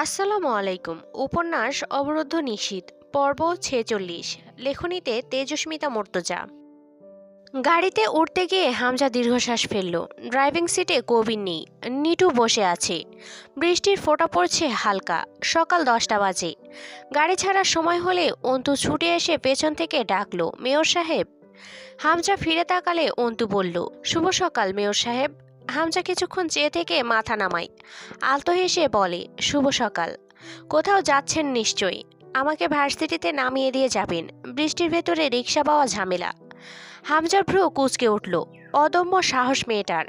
আসসালামু আলাইকুম। উপন্যাস অবরুদ্ধ নিশীত পর্ব ছেচল্লিশ, লেখনীতে তেজস্মিতা মর্তজা। গাড়িতে উঠতে গিয়ে হামজা দীর্ঘশ্বাস ফেলল। ড্রাইভিং সিটে কবির নেই, নিটু বসে আছে। বৃষ্টির ফোঁটা পড়ছে হালকা, সকাল দশটা বাজে। গাড়ি ছাড়ার সময় হলে অন্তু ছুটে এসে পেছন থেকে ডাকলো, মেয়র সাহেব? হামজা ফিরে তাকালে অন্তু বলল, শুভ সকাল, মেয়র সাহেব। হামজা কিছুক্ষণ চেয়ে থেকে মাথা নামায়। আলতো হেসে বলে, শুভ সকাল। কোথাও যাচ্ছেন নিশ্চয়ই। আমাকে ভার্সিটিতে নামিয়ে দিয়ে যাবেন। বৃষ্টির ভেতরে রিক্সা পাওয়া ঝামেলা। হামজার ভ্রু কুচকে উঠল। অদম্য সাহস মেয়েটার।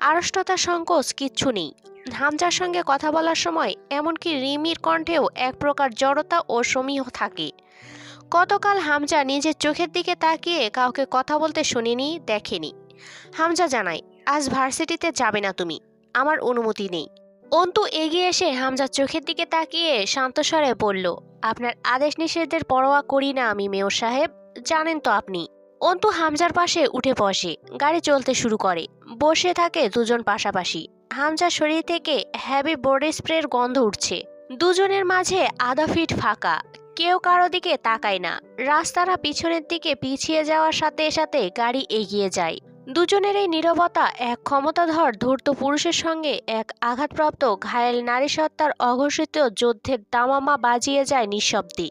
আড়ষ্টতা সংকোচ কিচ্ছু নেই। হামজার সঙ্গে কথা বলার সময় এমনকি রিমির কণ্ঠেও এক প্রকার জড়তা ও সমীহ থাকে। গতকাল হামজা নিজের চোখের দিকে তাকিয়ে কাউকে কথা বলতে শুনিনি, দেখেনি। হামজা জানায় আজ ভার্সিটিতে যাবে না তুমি। আমার অনুমতি নেই। অন্তু এগিয়ে এসে হামজার চোখের দিকে তাকিয়ে শান্তস্বরে বলল, আপনার আদেশ নিষেধের পরোয়া করি না আমি, মেয়র সাহেব। জানেন তো আপনি অন্তু হামজার পাশে উঠে বসে, গাড়ি চলতে শুরু করে। বসে থাকে দুজন পাশাপাশি। হামজার শরীর থেকে হ্যাভি বডি স্প্রের গন্ধ উঠছে। দুজনের মাঝে আধা ফিট ফাঁকা। কেউ কারও দিকে তাকায় না। রাস্তারা পিছনের দিকে পিছিয়ে যাওয়ার সাথে সাথে গাড়ি এগিয়ে যায়। দুজনের এই নীরবতা এক ক্ষমতাধর ধূর্ত পুরুষের সঙ্গে এক আঘাতপ্রাপ্ত ঘায়েল নারী সত্তার অঘোষিত যুদ্ধের দামামা বাজিয়ে যায় নিঃশব্দে।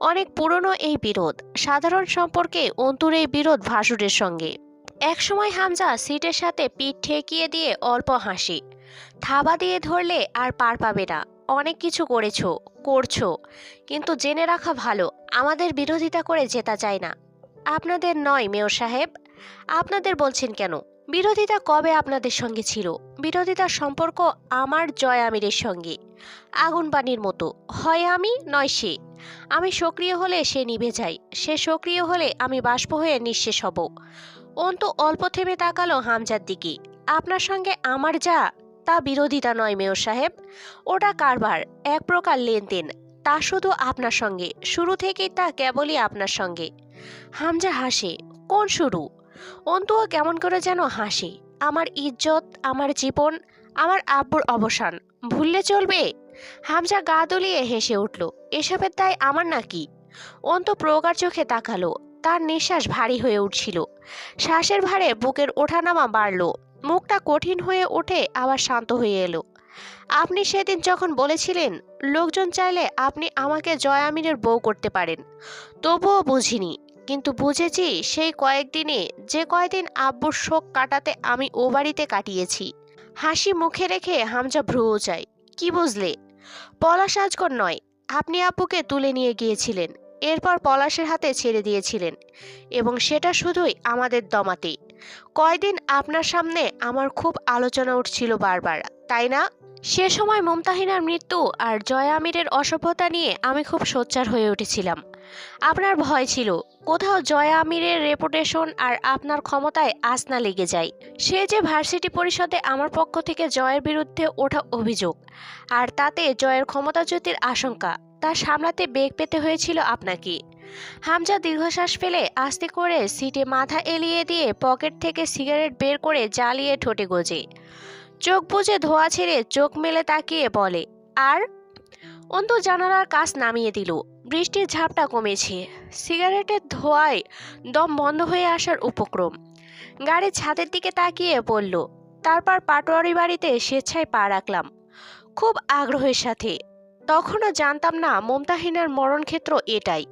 অনেক পুরনো এই বিরোধ, সাধারণ সম্পর্কে অন্তুর এই বিরোধ ভাসুরের সঙ্গে। একসময় হামজা সিটের সাথে পিঠ ঠেকিয়ে দিয়ে অল্প হাসি। থাবা দিয়ে ধরলে আর পার পাবে না। অনেক কিছু করেছ, করছ, কিন্তু জেনে রাখা ভালো, আমাদের বিরোধিতা করে জেতা যায় না। আপনাদের নয়, মেয়র সাহেব। আপনাদের বলছেন কেন? বিরোধিতা কবে আপনাদের সঙ্গে ছিল? বিরোধিতার সম্পর্ক আমার জয় আমিরের সঙ্গে। আগুন পানির মতো। হয় আমি, নয় সে। আমি সক্রিয় হলে সে নিভে যায়। সে সক্রিয় হলে আমি বাষ্প হয়ে নিঃশেষ হব। অন্ত অল্প থেমে তাকালো হামজার দিকে। আপনার সঙ্গে আমার যা, তা বিরোধিতা নয়, মেয়র সাহেব। ওটা কারবার, এক প্রকার লেনদেন। তা শুধু আপনার সঙ্গে। শুরু থেকেই তা কেবলই আপনার সঙ্গে। হামজা হাসে, কোন শুরু? অন্তুও কেমন করে যেন হাসি। আমার ইজ্জত, আমার জীবন, আমার আব্বুর অবসান, ভুললে চলবে? হামজা গা দলিয়ে হেসে উঠল, এসবের দায় আমার নাকি? অন্তু প্রগার চোখে তাকালো, তার নিঃশ্বাস ভারী হয়ে উঠছিল। শ্বাসের ভারে বুকের ওঠানামা বাড়ল, মুখটা কঠিন হয়ে ওঠে আবার শান্ত হয়ে এলো। আপনি সেদিন যখন বলেছিলেন, লোকজন চাইলে আপনি আমাকে জয় আমিরের বউ করতে পারেন, তবুও বুঝিনি কিন্তু বুঝেছি সেই কয়েকদিনে, যে কয়দিন আব্বুর শোক কাটাতে আমি ও বাড়িতে কাটিয়েছি। হাসি মুখে রেখে হামজা ভ্রু চাই কি বুঝলে? পলাশ আজকর নয়। আপনি আব্বুকে তুলে নিয়ে গিয়েছিলেন। এরপর পলাশের হাতে ছেড়ে দিয়েছিলেন। এবং সেটা শুধুই আমাদের দমাতে। কয়দিন আপনার সামনে আমার খুব আলোচনা উঠছিল বারবার, তাই না? সে সময় মমতাহিনার মৃত্যু আর জয়া আমিরের অসভ্যতা নিয়ে আমি খুব সোচ্চার হয়ে উঠেছিলাম। আপনার ভয় ছিল। কোথাও জয়া আমিরের রেপুটেশন আর আপনার ক্ষমতায় আস না লেগে যায়। সে যে ভার্সিটি পরিষদে আমার পক্ষ থেকে জয়ের বিরুদ্ধে ওঠা অভিযোগ, আর তাতে জয়ের ক্ষমতাচ্যুতির আশঙ্কা, তা সামলাতে বেগ পেতে হয়েছিল আপনাকে। হামজা দীর্ঘশ্বাস ফেলে আস্তে করে সিটে মাথা এলিয়ে দিয়ে পকেট থেকে সিগারেট বের করে জ্বালিয়ে ঠোঁটে গোজে। চোখ বুজে ধোয়া ছেড়ে চোখ মেলে তাকিয়ে বলে, আর অন্তু জানালার কাজ নামিয়ে দিল। বৃষ্টির ঝাপটা কমেছে। সিগারেটের ধোয়ায় দম বন্ধ হয়ে আসার উপক্রম। গাড়ির ছাদের দিকে তাকিয়ে বলল, তারপর পাটোয়ারি বাড়িতে স্বেচ্ছায় পা রাখলাম। খুব আগ্রহের সাথে তখনও জানতাম না মমতাহিনার মরণক্ষেত্র এটাই।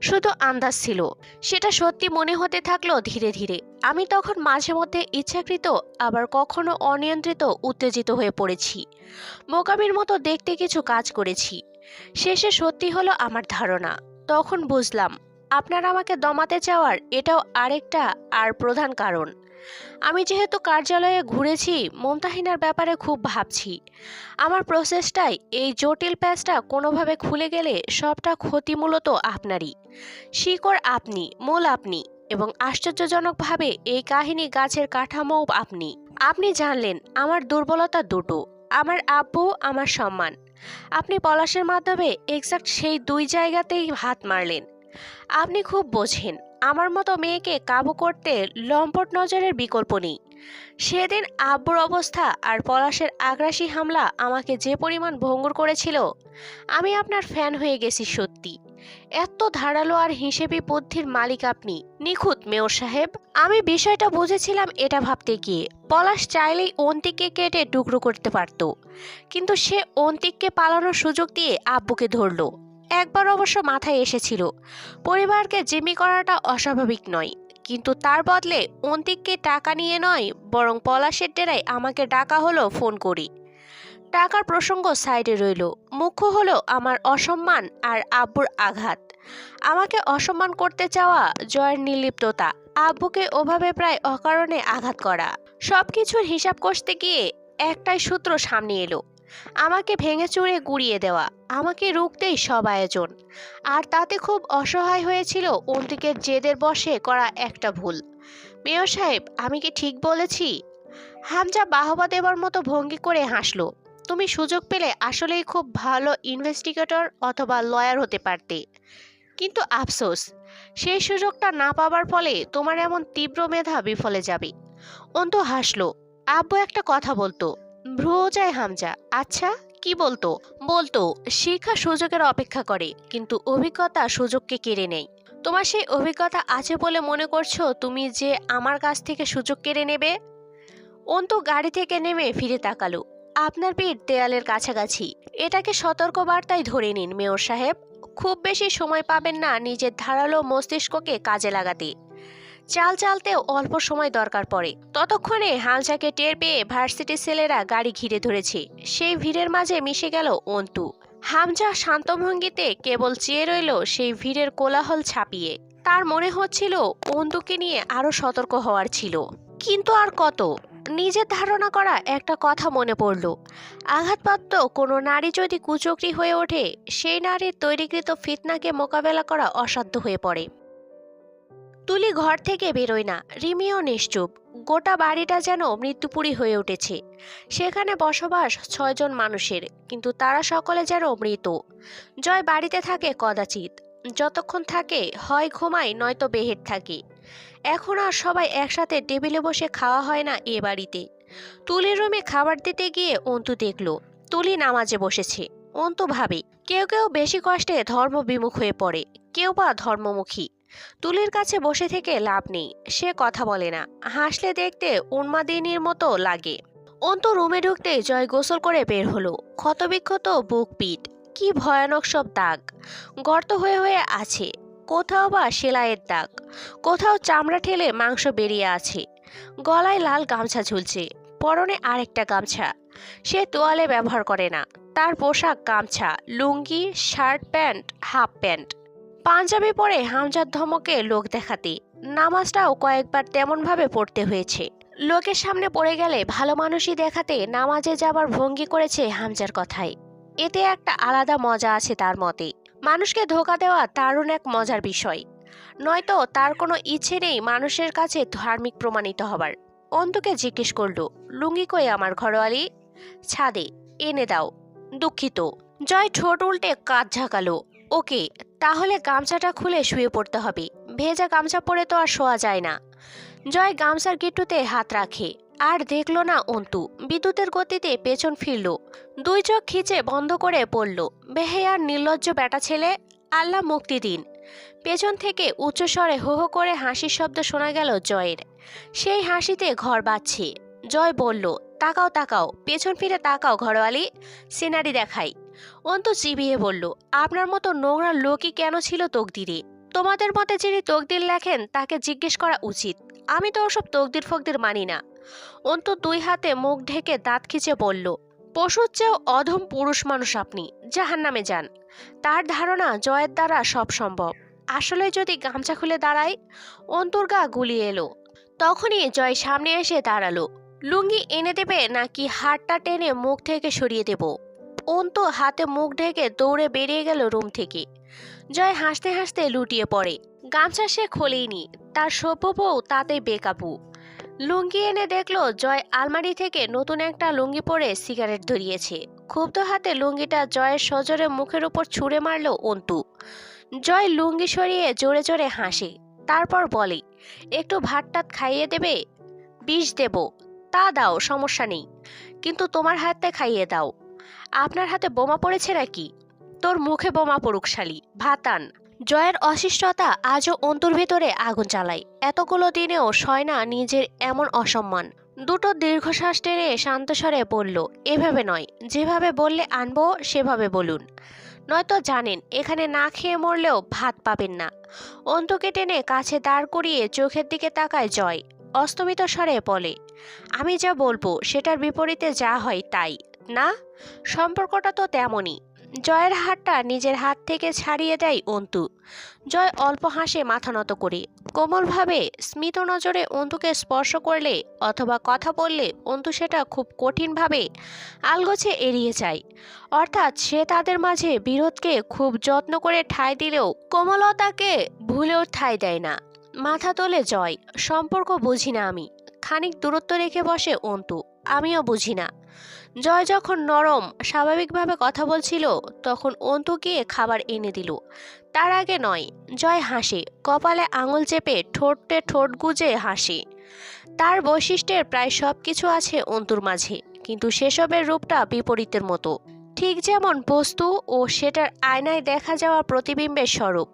শুধু আন্দাজ ছিল। সেটা সত্যি মনে হতে থাকল ধীরে ধীরে। আমি তখন মাঝে মধ্যে ইচ্ছাকৃত, আবার কখনো অনিয়ন্ত্রিত, উত্তেজিত হয়ে পড়েছি। বোকামির মতো দেখতে কিছু কাজ করেছি। শেষে সত্যি হলো আমার ধারণা। তখন বুঝলাম, আপনারা আমাকে দমাতে চাওয়ার এটাও আরেকটা আর প্রধান কারণ। আমি যেহেতু কার্যালয়ে ঘুরেছি, মমতাহিনার ব্যাপারে খুব ভাবছি। আমার প্রসেসটাই এই জটিল প্যাচটা কোনোভাবে খুলে গেলে সবটা ক্ষতি মূলত আপনারই। শিকড় আপনি, মূল আপনি এবং আশ্চর্যজনকভাবে এই কাহিনী গাছের কাঠামোও আপনি। আপনি জানলেন, আমার দুর্বলতা দুটো, আমার আব্বু, আমার সম্মান। আপনি পলাশের মাধ্যমে এক্সাক্ট সেই দুই জায়গাতেই হাত মারলেন। আপনি খুব বোঝেন আমার মতো মেয়েকে কাবু করতে লম্পট নজরের বিকল্প নেই। সেদিন আব্বুর অবস্থা আর পলাশের আগ্রাসী হামলা আমাকে যে পরিমাণ ভঙ্গুর করেছিল, আমি আপনার ফ্যান হয়ে গেছি সত্যি। এত ধারালো আর হিসেবি বুদ্ধির মালিক আপনি, নিখুঁত মেয়র সাহেব। আমি বিষয়টা বুঝেছিলাম এটা ভাবতে গিয়ে। পলাশ চাইলেই অন্তিককে কেটে টুকরো করতে পারত, কিন্তু সে অন্তিককে পালানোর সুযোগ দিয়ে আব্বুকে ধরলো। একবার অবশ্য মাথায় এসেছিল। পরিবারকে জিম্মি করাটা অস্বাভাবিক নয়, কিন্তু তার বদলে অন্তিককে টাকা নিয়ে নয়, বরং পলাশের ডেরায় আমাকে ডাকা হলো ফোন করি। টাকার প্রসঙ্গ সাইডে রইল, মুখ্য হলো আমার অসম্মান আর আব্বুর আঘাত। আমাকে অসম্মান করতে চাওয়া জয়ের নির্লিপ্ততা, আব্বুকে ওভাবে প্রায় অকারণে আঘাত করা। সব কিছুর হিসাব কষতে গিয়ে একটাই সূত্র সামনে এলো আমাকে ভেঙে চুরে গুড়িয়ে দেওয়া, আমাকে রুখতেই সব আয়োজন। আর তাতে খুব অসহায় হয়েছিল অন্তিকের জেদের বসে করা একটা ভুল। মেয়র সাহেব, আমি কি ঠিক বলেছি? হামজা বাহবা দেবার মতো ভঙ্গি করে হাসলো। তুমি সুযোগ পেলে আসলেই খুব ভালো ইনভেস্টিগেটর অথবা লয়ার হতে পারতে। কিন্তু আফসোস, সেই সুযোগটা না পাবার ফলে তোমার এমন তীব্র মেধা বিফলে যাবে। অন্ত হাসলো, আব্বু একটা কথা বলতো ভ্রু যায় হামজা আচ্ছা কি বলতো? বলতো শিক্ষা সুযোগের অপেক্ষা করে, কিন্তু অভিজ্ঞতা সুযোগকে কেড়ে নেয় তোমার সেই অভিজ্ঞতা আছে বলে মনে করছ তুমি যে আমার কাছ থেকে সুযোগ কেড়ে নেবে? অন্তু গাড়ি থেকে নেমে ফিরে তাকালো। আপনার পিঠ দেয়ালের কাছাকাছি। এটাকে সতর্ক বার্তায় ধরে নিন, মেয়র সাহেব। খুব বেশি সময় পাবেন না নিজের ধারালো মস্তিষ্ককে কাজে লাগাতে। চাল চালতে অল্প সময় দরকার পড়ে। ততক্ষণে হালচাকে টের পেয়ে ভার্সিটি ছেলেরা গাড়ি ঘিরে ধরেছে। সেই ভিড়ের মাঝে মিশে গেল অন্তু। হামজা শান্ত ভঙ্গিতে কেবল চেয়ে রইল সেই ভিড়ের কোলাহল ছাপিয়ে। তার মনে হচ্ছিল অন্তুকে নিয়ে আরও সতর্ক হওয়ার ছিল। কিন্তু আর কত? নিজের ধারণা করা একটা কথা মনে পড়ল। আঘাতপ্রাপ্ত কোনো নারী যদি কুচক্রি হয়ে ওঠে, সেই নারীর তৈরিকৃত ফিতনাকে মোকাবেলা করা অসাধ্য হয়ে পড়ে। তুলি ঘর থেকে বেরোয় না। রিমিও নিশ্চুপ। গোটা বাড়িটা যেন মৃত্যুপুরী হয়ে উঠেছে। সেখানে বসবাস ছয়জন মানুষের, কিন্তু তারা সকলে যেন মৃত। জয় বাড়িতে থাকে কদাচিৎ। যতক্ষণ থাকে, হয় ঘুমায়, নয়তো বেহেট থাকে। এখন আর সবাই একসাথে টেবিলে বসে খাওয়া হয় না এ বাড়িতে। তুলির রুমে খাবার দিতে গিয়ে অন্তু দেখল, তুলি নামাজে বসেছে। অন্তু ভাবে, কেউ কেউ বেশি কষ্টে ধর্ম বিমুখ হয়ে পড়ে, কেউ বা ধর্মমুখী। তুলির কাছে বসে থেকে লাভ নেই। সে কথা বলে না। হাসলে দেখতে উন্মাদিনীর মতো লাগে। অন্ত রুমে ঢুকতে জয় গোসল করে বের হলো। ক্ষতবিক্ষত বুক পিঠ কি ভয়ানক সব দাগ। গর্ত হয়ে হয়ে আছে। কোথাও বা সেলাইয়ের দাগ। কোথাও চামড়া ঠেলে মাংস বেরিয়ে আছে। গলায় লাল গামছা ঝুলছে। পরনে আরেকটা গামছা। সে তোয়ালে ব্যবহার করে না। তার পোশাক গামছা, lungi, shirt pant, half pant. Panjabi পরে হামজার ধমকে লোক দেখাতে। নামাজটাও কয়েকবার তেমনভাবে পড়তে হয়েছে। লোকের সামনে পড়ে গেলে ভালো মানুষই দেখাতে নামাজে যাবার ভঙ্গি করেছে হামজার কথায়। এতে একটা আলাদা মজা আছে তার মতে। মানুষকে ধোকা দেওয়া দারুণ এক মজার বিষয়। নয়তো তার কোনো ইচ্ছে নেই মানুষের কাছে ধার্মিক প্রমাণিত হবার। অন্তকে জিজ্ঞেস করল, লুঙ্গি কই আমার ঘরোয়ালি? ছাদে, এনে দাও। দুঃখিত। জয়, ঠোঁট উল্টে কাঁধ ঝাঁকালো। ওকে তাহলে গামছাটা খুলে শুয়ে পড়তে হবে। ভেজা গামছা পরে তো আর শোয়া যায় না। জয় গামছার গিট্টুতে হাত রাখে। আর দেখল না অন্তু। বিদ্যুতের গতিতে পেছন ফিরল। দুই চোখ খিচে বন্ধ করে পড়ল। বেহেয়ার নির্লজ্জ বেটা ছেলে, আল্লাহ মুক্তি দিন। পেছন থেকে উচ্চস্বরে হো হো করে হাসির শব্দ শোনা গেল জয়ের। সেই হাসিতে ঘর বাজছে জয় বলল, তাকাও তাকাও। পেছন ফিরে তাকাও ঘরওয়ালি। সিনারি দেখাই। অন্তু চিবিয়ে বলল, আপনার মতো নোংরা লোকই কেন ছিল তকদিরে তোমাদের মতে যিনি তকদির লেখেন, তাকে জিজ্ঞেস করা উচিত। আমি তো ওসব তকদির ফকদির মানি না। অন্ত দুই হাতে মুখ ঢেকে দাঁত খিচে বলল, পশুর চেয়েও অধম পুরুষ মানুষ আপনি জাহান নামে যান। তার ধারণা জয়ের দ্বারা সব সম্ভব। আসলে যদি গামছা খুলে দাঁড়ায় অন্তর গা গুলিয়ে এলো। তখনই জয় সামনে এসে দাঁড়াল। লুঙ্গি এনে দেবে নাকি হাতটা টেনে মুখ থেকে সরিয়ে দেব? অন্তু হাতে মুখ ঢেকে দৌড়ে বেরিয়ে গেল রুম থেকে। জয় হাসতে হাসতে লুটিয়ে পড়ে। গামছা সে খোলেইনি। তার সভ্য বউ তাতে বেকাবু। লুঙ্গি এনে দেখল জয় আলমারি থেকে নতুন একটা লুঙ্গি পরে সিগারেট ধরিয়েছে। ক্ষুব্ধ হাতে লুঙ্গিটা জয়ের সজোরে মুখের উপর ছুঁড়ে মারল অন্তু। জয় লুঙ্গি সরিয়ে জোরে জোরে হাসে। তারপর বলে, একটু ভাতটাত খাইয়ে দেবে? বিষ দেব। তা দাও, সমস্যা নেই। কিন্তু তোমার হাতে খাইয়ে দাও। আপনার হাতে বোমা পড়েছে নাকি? তোর মুখে বোমা পড়ুক, শালি। ভাতান। জয়ের অশিষ্টতা আজও অন্তর ভেতরে আগুন জ্বালায় এতগুলো দিনেও সয় না নিজের এমন অসম্মান। দুটো দীর্ঘশ্বাস টেনে শান্তস্বরে বলল, এভাবে নয়। যেভাবে বললে আনব, সেভাবে বলুন। নয়তো জানেন, এখানে না খেয়ে মরলেও ভাত পাবেন না। অন্তকে টেনে কাছে দাঁড় করিয়ে চোখের দিকে তাকায় জয়। অস্তমিত স্বরে বলে, আমি যা বলব, সেটার বিপরীতে যা হয় তাই। না? সম্পর্কটা তো তেমনই। জয়ের হাতটা নিজের হাত থেকে ছাড়িয়ে দেয় অন্তু। জয় অল্প হাসে মাথা নত করে। কোমলভাবে স্মিত নজরে অন্তুকে স্পর্শ করলে অথবা কথা বললে অন্তু সেটা খুব কঠিনভাবে আলগোছে এড়িয়ে যায়। অর্থাৎ সে তাদের মাঝে বিরোধকে খুব যত্ন করে ঠাঁই দিলেও কোমলতাকে ভুলেও ঠাঁই দেয় না। মাথা তোলে জয়, সম্পর্ক বুঝি না আমি। খানিক দূরত্ব রেখে বসে অন্তু, আমিও বুঝি না। জয় যখন নরম, স্বাভাবিকভাবে কথা বলছিল, তখন অন্তু গিয়ে খাবার এনে দিল। তার আগে নয়, জয় হাসে, কপালে আঙুল চেপে ঠোঁটে ঠোঁট গুজে হাসে। তার বৈশিষ্ট্যের প্রায় সব কিছু আছে অন্তুর মাঝে, কিন্তু সেসবের রূপটা বিপরীতের মতো। ঠিক যেমন বস্তু ও সেটার আয়নায় দেখা যাওয়া প্রতিবিম্বের স্বরূপ,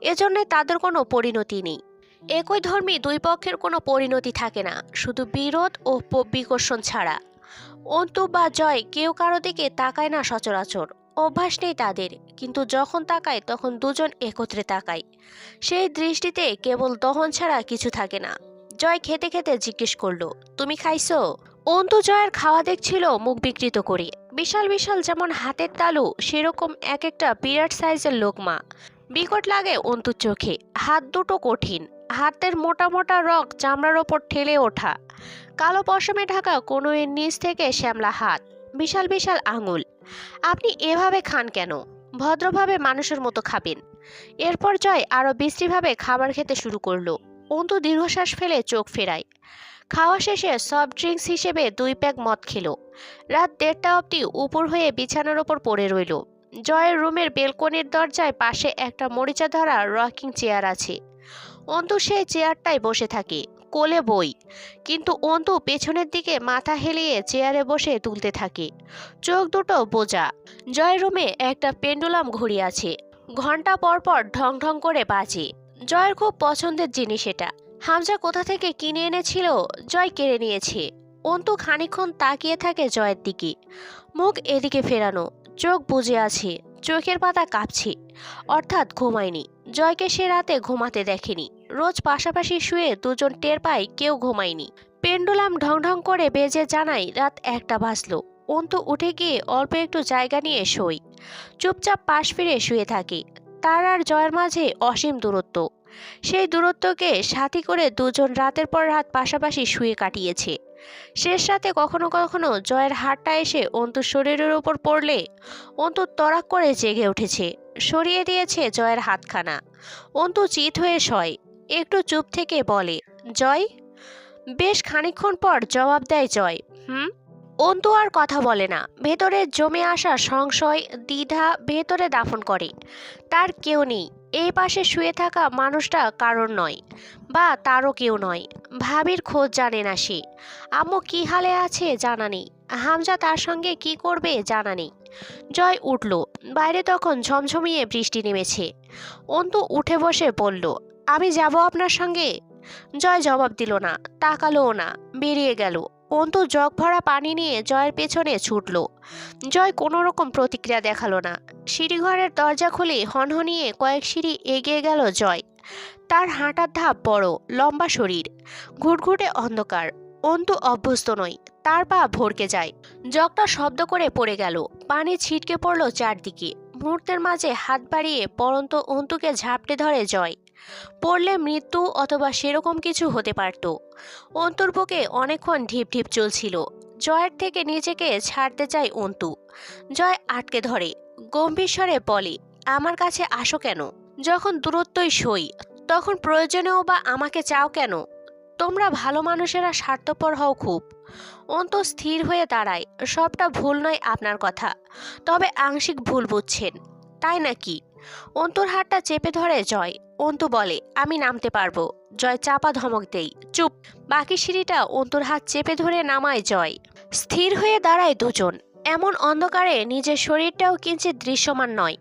এজন্য তাদের কোনো পরিণতি নেই। একই ধর্মী দুই পক্ষের কোনো পরিণতি থাকে না, শুধু বিরোধ ও বিকর্ষণ ছাড়া। অন্তু বা জয় কেউ কারও দিকে তাকায় না সচরাচর। অভ্যাস নেই তাদের, কিন্তু যখন তাকায় তখন দুজন একত্রে তাকায়। সেই দৃষ্টিতে কেবল দহন ছাড়া কিছু থাকে না। জয় খেতে খেতে জিজ্ঞেস করল, তুমি খাইছো? অন্তু জয়ের খাওয়া দেখছিল মুখ বিকৃত করে। বিশাল বিশাল যেমন হাতের তালু, সেরকম এক একটা বিরাট সাইজের লোকমা। বিকট লাগে অন্তুর চোখে। হাত দুটো কঠিন। হাতের মোটা মোটা রক চামড়ার ওপর ঠেলে ওঠা। কালো পশমে ঢাকা কোনো এর নিচ থেকে শ্যামলা হাত, বিশাল বিশাল আঙুল। আপনি এভাবে খান কেন? ভদ্রভাবে মানুষের মতো খাবেন। এরপর জয় আরও বিশ্রীভাবে খাবার খেতে শুরু করল। অন্তু দীর্ঘশ্বাস ফেলে চোখ ফেরায়। খাওয়া শেষে সফট ড্রিঙ্কস হিসেবে দুই প্যাক মদ খেলো। রাত দেড়টা অবধি উপর হয়ে বিছানার ওপর পড়ে রইল। জয়ের রুমের বেলকনির দরজায় পাশে একটা মরিচা ধরা রকিং চেয়ার আছে। অন্তু সেই চেয়ারটায় বসে থাকে, কোলে বই। কিন্তু অন্তু পেছনের দিকে মাথা হেলিয়ে চেয়ারে বসে তুলতে থাকে। চোখ দুটো বোঝা। জয় রুমে একটা পেন্ডুলাম ঘড়ি আছে। ঘণ্টা পর পর ঢং ঢং করে বাজে। জয়ের খুব পছন্দের জিনিস এটা। হামজা কোথা থেকে কিনে এনেছিল, জয় কেড়ে নিয়েছে। অন্তু খানিকক্ষণ তাকিয়ে থাকে জয়ের দিকে। মুখ এদিকে ফেরানো, চোখ বুজে আছে, চোখের পাতা কাঁপছে। অর্থাৎ ঘুমায়নি। জয়কে সে রাতে ঘুমাতে দেখেনি। রোজ পাশাপাশি শুয়ে দুজন টের পায় কেউ ঘুমায়নি। পেন্ডুলাম ঢং ঢং করে বেজে জানাই, রাত একটা বাজলো। অন্তু উঠে গিয়ে অল্প একটু জায়গা নিয়ে শোয়। চুপচাপ পাশ ফিরে শুয়ে থাকে। তার আর জয়ের মাঝে অসীম দূরত্ব। সেই দূরত্বকে সাথী করে দুজন রাতের পর রাত পাশাপাশি শুয়ে কাটিয়েছে। শেষ রাতে কখনো কখনো জয়ের হাতটা এসে অন্তুর শরীরের উপর পড়লে অন্তু তরাক করে জেগে উঠেছে। সরিয়ে দিয়েছে জয়ের হাতখানা। অন্তু চিত হয়ে শয়। একটু চুপ থেকে বলে, জয়? বেশ খানিকক্ষণ পর জবাব দেয় জয়। হুম? অন্তু আর কথা বলে না। ভেতরে জমে আসা সংশয়, দ্বিধা ভেতরে দাফন করে। তার কেউ নেই। এই পাশে শুয়ে থাকা মানুষটা কারোর নয়, বা তারও কেউ নয়। ভাবির খোঁজ জানে না সে। আম্মু কী হালে আছে জানা নেই। হামজা তার সঙ্গে কি করবে জানা নেই। জয় উঠল। বাইরে তখন ঝমঝমিয়ে বৃষ্টি নেমেছে। অন্তু উঠে বসে বলল আমি যাব আপনার সঙ্গে। জয় জবাব দিল না তাকালোও না, বেরিয়ে গেল। অন্তু জগ ভরা পানি নিয়ে জয়ের পেছনে ছুটল। জয় কোনো রকম প্রতিক্রিয়া দেখাল না। সিঁড়িঘরের দরজা খুলে হনহনিয়ে কয়েক সিঁড়ি এগিয়ে গেল জয়। তার হাঁটার ধাপ বড়, লম্বা শরীর। ঘুটঘুটে অন্ধকার। অন্তু অভ্যস্ত নয় তার পা ভরকে যায়। জগটা শব্দ করে পড়ে গেল। পানি ছিটকে পড়ল চারদিকে। মুহূর্তের মাঝে হাত বাড়িয়ে পরন্ত অন্তুকে ঝাপটে ধরে জয়। পড়লে মৃত্যু অথবা সেরকম কিছু হতে পারত। অন্তুর বুকে অনেকক্ষণ ঢিপ ঢিপ চলছিল। জয়ের থেকে নিজেকে ছাড়তে চায় অন্তু। জয় আটকে ধরে, গম্ভীর স্বরে বলে, আমার কাছে আসো কেন? যখন দূরত্বই সই, তখন প্রয়োজনেও বা আমাকে চাও কেন? তোমরা ভালো মানুষেরা স্বার্থপর হও খুব। অন্ত স্থির হয়ে দাঁড়ায়, সবটা ভুল নয় আপনার কথা, তবে আংশিক ভুল বুঝছেন, তাই নাকি? অন্তুর হাতটা চেপে ধরে জয়। অন্তু বলে, আমি নামতে পারব। জয় চাপা ধমক দেই চুপ। বাকি সিঁড়িটা অন্তুর হাত চেপে ধরে নামায় জয়। স্থির হয়ে দাঁড়ায় দুজন। এমন অন্ধকারে নিজের শরীরটাও কিঞ্চিত দৃশ্যমান নয়।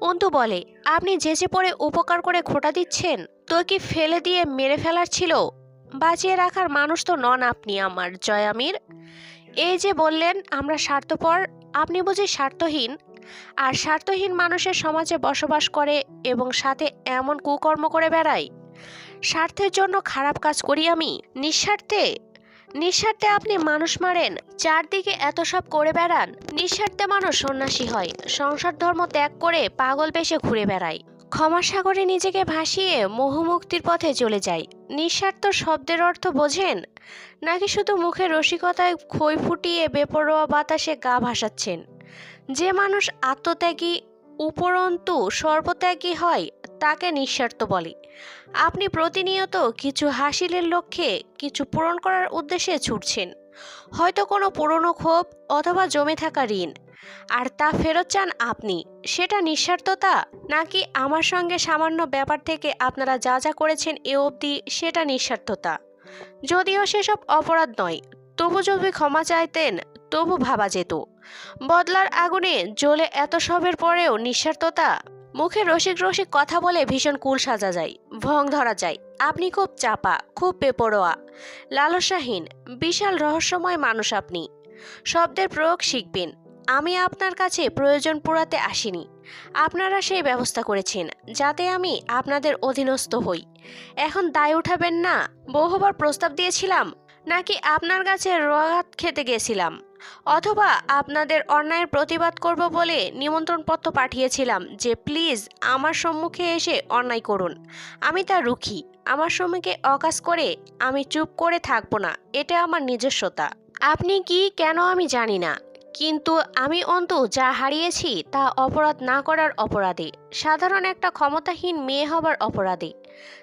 অন্তু বলে, আপনি যেচে পড়ে উপকার করে খোটা দিচ্ছেন? তো কি ফেলে দিয়ে মেরে ফেলার ছিল? বাঁচিয়ে রাখার মানুষ তো নন আপনি আমার জয়ামির এই যে বললেন, আমরা স্বার্থপর। আপনি বুঝি স্বার্থহীন। আর স্বার্থহীন মানুষের সমাজে বসবাস করে এবং সাথে এমন কুকর্ম করে বেড়ায় স্বার্থের জন্য খারাপ কাজ করি আমি? নিঃস্বার্থে? নিঃস্বার্থে আপনি মানুষ মারেন, চারদিকে এত সব করে বেড়ান। নিঃস্বার্থে মানুষ সন্ন্যাসী হয়, সংসার ধর্ম ত্যাগ করে পাগল বেশে ঘুরে বেড়ায় ক্ষমা সাগরে নিজেকে ভাসিয়ে মোহমুক্তির পথে চলে যায় নিঃস্বার্থ শব্দের অর্থ বোঝেন? নাকি শুধু মুখে রসিকতায় খই ফুটিয়ে বেপরোয়া বাতাসে গা ভাসাচ্ছেন? যে মানুষ আত্মত্যাগী, উপরন্তু সর্বত্যাগী হয়, তাকে নিঃস্বার্থ বলে। আপনি প্রতিনিয়ত কিছু হাসিলের লক্ষ্যে কিছু পূরণ করার উদ্দেশ্যে ছুটছেন। হয়তো কোনো পুরনো ক্ষোভ অথবা জমে থাকা ঋণ। আর তা ফেরত চান আপনি। সেটা নিঃস্বার্থতা? নাকি আমার সঙ্গে সামান্য ব্যাপার থেকে আপনারা যা যা করেছেন এ অবধি সেটা নিঃস্বার্থতা? যদিও সেসব অপরাধ নয়, তবু যদি ক্ষমা চাইতেন, তবু ভাবা যেত। বদলার আগুনে জ্বলে এত সবের পরেও নিঃস্বার্থতা? মুখে রসিক রসিক কথা বলে ভীষণ কুল সাজা যায় ভং ধরা যায়। আপনি খুব চাপা, খুব বেপরোয়া। লালসাহীন, বিশাল রহস্যময় মানুষ আপনি। শব্দের প্রয়োগ শিখবেন। আমি আপনার কাছে প্রয়োজন পুরাতে আসিনি। আপনারা সেই ব্যবস্থা করেছেন, যাতে আমি আপনাদের অধীনস্থ হই। এখন দায় উঠাবেন না? বহুবার প্রস্তাব দিয়েছিলাম, নাকি আপনার কাছে রোয়াত খেতে গেছিলাম? অথবা আপনাদের অন্যায়ের প্রতিবাদ করব বলে নিমন্ত্রণপত্র পাঠিয়েছিলাম যে প্লিজ আমার সম্মুখে এসে অন্যায় করুন। আমি তা রুখি। আমার সম্মুখে অকাজ করে আমি চুপ করে থাকব না। এটা আমার নিজস্বতা। আপনি কি কেন আমি জানি না। কিন্তু আমি অন্তু যা হারিয়েছি তা অপরাধ না করার অপরাধে। সাধারণ একটা ক্ষমতাহীন মেয়ে হবার অপরাধে।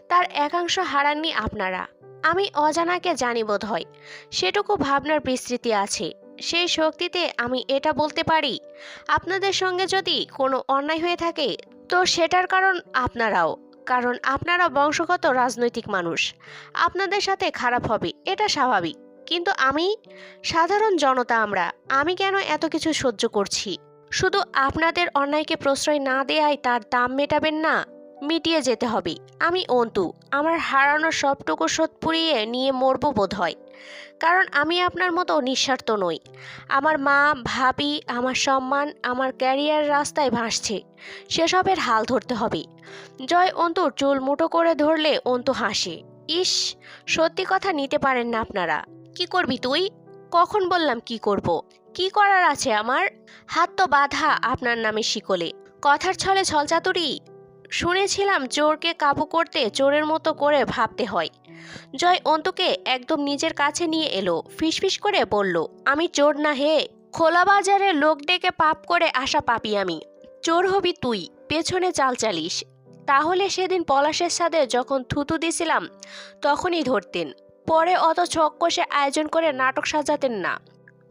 তার একাংশ হারাননি আপনারা। আমি অজানাকে জানি বোধ হয় সেটুকু ভাবনার বিস্তৃতি আছে। সেই শক্তিতে আমি এটা বলতে পারি। আপনাদের সঙ্গে যদি কোনো অন্যায় হয়ে থাকে, তো সেটার কারণ আপনারাও। কারণ আপনারা বংশগত রাজনৈতিক মানুষ। আপনাদের সাথে খারাপ হবে, এটা স্বাভাবিক। কিন্তু আমি, সাধারণ জনতা আমরা, আমি কেন এত কিছু সহ্য করছি? শুধু আপনাদের অন্যায়কে প্রশ্রয় না দেয়াই তার দাম মেটাবেন না, মিটিয়ে যেতে হবে। আমি অন্তু, আমার হারানো সবটুকু শোধ পুড়িয়ে নিয়ে মরবো বোধ হয় কারণ আমি আপনার মতো নিঃস্বার্থ নই। আমার মা, ভাবি, আমার সম্মান, আমার ক্যারিয়ার রাস্তায় ভাসছে। সেসবের হাল ধরতে হবে। জয় অন্তুর চুল মুঠো করে ধরলে অন্তু হাসে। ইস, সত্যি কথা নিতে পারেন না আপনারা। কি করবি তুই? কখন বললাম কি করব? কি করার আছে আমার? হাত তো বাধা আপনার নামে শিকলে। কথার ছলে ছলচাতুরি শুনেছিলাম চোরকে কাবু করতে চোরের মতো করে ভাবতে হয়। জয় অন্তুকে একদম নিজের কাছে নিয়ে এলো, ফিসফিস করে বলল, আমি চোর না হে। খোলা বাজারে লোক ডেকে পাপ করে আসা পাপি আমি। চোর হবি তুই, পেছনে চাল চালিস। তাহলে সেদিন পলাশের সাথে যখন থুতু দিছিলাম, তখনই ধরতেন। পরে অত ছক কষে আয়োজন করে নাটক সাজাতেন না।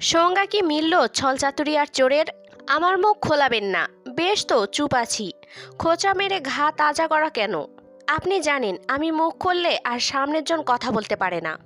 সঙ্গা কি মিলল ছলচাতুরি আর চোরের? আমার মুখ খোলাবেন না। বেশ তো, চুপ আছি। খোঁচা মেরে ঘা তাজা করা কেন? আপনি জানেন, আমি মুখ করলে আর সামনের জন কথা বলতে পারে না।